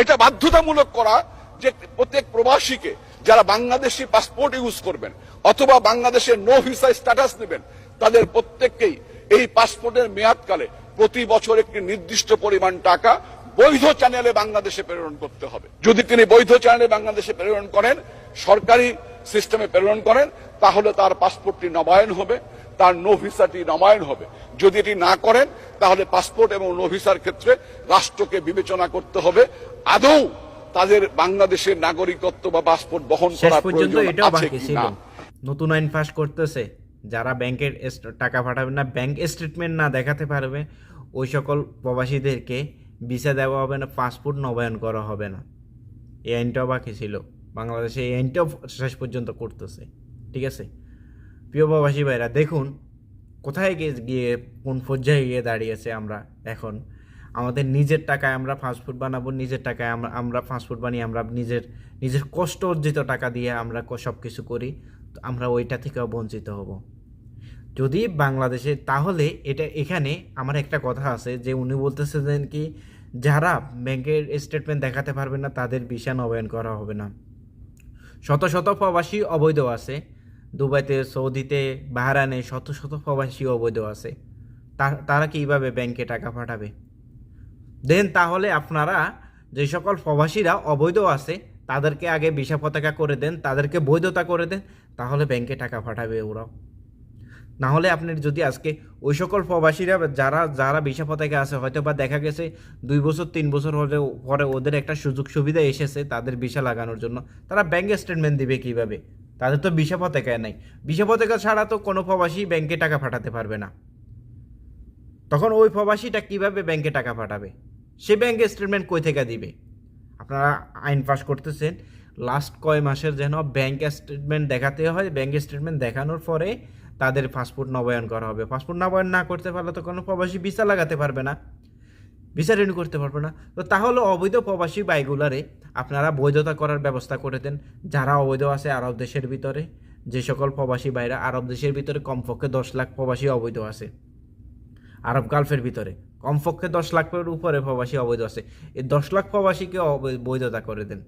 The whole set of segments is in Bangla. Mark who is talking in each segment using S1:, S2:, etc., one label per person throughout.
S1: এটা বাধ্যতামূলক করা যে প্রত্যেক প্রবাসীকে যারা বাংলাদেশি পাসপোর্ট ইউজ করবেন অথবা বাংলাদেশের নো ভিসা স্ট্যাটাস নেবেন, তাদের প্রত্যেককেই এই পাসপোর্টের মেয়াদকালে প্রতি বছর একটি নির্দিষ্ট পরিমাণ টাকা বৈধ চ্যানেলে বাংলাদেশে প্রেরণ করতে হবে। যদি তিনি বৈধ চ্যানেলে বাংলাদেশে প্রেরণ করেন, সরকারি সিস্টেমে প্রেরণ করেন, তাহলে তার পাসপোর্টটি নবায়ন হবে। তার নো ভিসাটি নবায়ন হবে। যদি এটি না করেন তাহলে পাসপোর্ট এবং নো ভিসার ক্ষেত্রে রাষ্ট্রকে বিবেচনা করতে হবে। আদৌ তাদের বাংলাদেশের নাগরিকত্ব বা পাসপোর্ট বহন করার প্রয়োজন আছে কি না?
S2: নতুন আইন পাস করতেছে যারা ব্যাংকের টাকা পাঠাবে না ব্যাংক স্টেটমেন্ট না দেখাতে পারবে ওই সকল প্রবাসীদেরকে ভিসা দেওয়া হবে না পাসপোর্ট নবায়ন করা হবে না। এই আইনটাও বাকি ছিল। বাংলাদেশে এই আইনটাও শেষ পর্যন্ত করতেছে। ঠিক আছে? প্রিয় প্রবাসী ভাইরা, দেখুন, কোথায় গিয়ে গিয়ে কোন পর্যায়ে গিয়ে দাঁড়িয়েছে আমরা এখন? আমাদের নিজের টাকায় আমরা ফাস্টফুড বানাবো, নিজের টাকায় আমরা আমরা ফাস্টফুড বানিয়ে আমরা নিজের নিজের কষ্ট অর্জিত টাকা দিয়ে আমরা সব কিছু করি, তো আমরা ওইটা থেকেও বঞ্চিত হব। যদি বাংলাদেশে, তাহলে এটা, এখানে আমার একটা কথা আছে যে উনি বলতেছেন কি, যারা ব্যাংকের স্টেটমেন্ট দেখাতে পারবে না, তাদের ভিসা নবায়ন করা হবে না। শত শত প্রবাসী অবৈধ আছে দুবাইতে, সৌদিতে বাহারানে শত শত প্রবাসী অবৈধ আছে। তারা কীভাবে ব্যাংকে টাকা পাঠাবে? দেন তাহলে আপনারা যে সকল প্রবাসীরা অবৈধ আছে, তাদেরকে আগে ভিসা পতাকা করে দেন, তাদেরকে বৈধতা করে দেন, তাহলে ব্যাংকে টাকা পাঠাবে ওরাও। না হলে আপনি যদি আজকে ওই সকল প্রবাসীরা যারা যারা ভিসা পতাকা আছে হয়তো বা দেখা গেছে দুই বছর, তিন বছর হলে পরে ওদের একটা সুযোগ সুবিধা এসেছে তাদের ভিসা লাগানোর জন্য, তারা ব্যাংক স্টেটমেন্ট দিবে কীভাবে? তাদের তো ভিসা পতাকা নাই। ভিসা পতাকা ছাড়া তো কোনো প্রবাসী ব্যাংকে টাকা পাঠাতে পারবে না। তখন ওই প্রবাসীটা কীভাবে ব্যাংকে টাকা পাঠাবে? সে ব্যাংক স্টেটমেন্ট কই থেকে দিবে? আপনারা আইন পাস করতেছেন। লাস্ট কয় মাসের যেন ব্যাংক স্টেটমেন্ট দেখাতে হয় ব্যাংক স্টেটমেন্ট দেখানোর পরে তাদের পাসপোর্ট নবায়ন করা হবে। পাসপোর্ট নবায়ন না করতে পারলে তো কোনো প্রবাসী ভিসা লাগাতে পারবে না। ভিসা রিনিউ করতে পারবে না। তো তাহলে অবৈধ প্রবাসী বাইগুলারে আপনারা বৈধতা করার ব্যবস্থা করে দেন। যারা অবৈধ আছে আরব দেশের ভিতরে, যে সকল প্রবাসী বাইরা আরব দেশের ভিতরে কমপক্ষে দশ লাখ প্রবাসী অবৈধ আছে। আরব গালফের ভিতরে, কমপক্ষে দশ লাখের উপরে প্রবাসী অবৈধ আছে। এই দশ লাখ প্রবাসীকে বৈধতা করে দেন।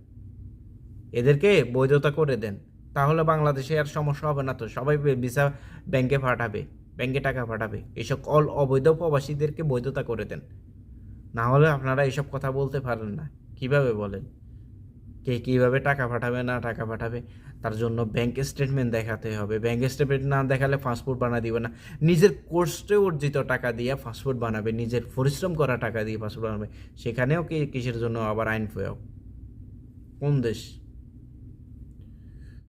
S2: এদেরকে বৈধতা করে দেন। তাহলে বাংলাদেশে আর সমস্যা হবে না তো? সবাই ভিসা ব্যাংকে পাঠাবে, ব্যাংকে টাকা পাঠাবে। এসব অল, অবৈধ প্রবাসীদেরকে বৈধতা করে দেন। না হলে আপনারা এসব কথা বলতে পারেন না। কীভাবে বলেন? কে কীভাবে টাকা পাঠাবে, না টাকা পাঠাবে? তার জন্য ব্যাংক স্টেটমেন্ট দেখাতে হবে। ব্যাংক স্টেটমেন্ট না দেখালে ফাস্টফুড বানা দিবে না। নিজের কোর্সে অর্জিত টাকা দিয়ে ফাস্টফুড বানাবে, নিজের পরিশ্রম করা টাকা দিয়ে পাসপোর্ট বানাবে। সেখানেও কি কিসের জন্য আবার আইন প্রয়োগ? কোন দেশ?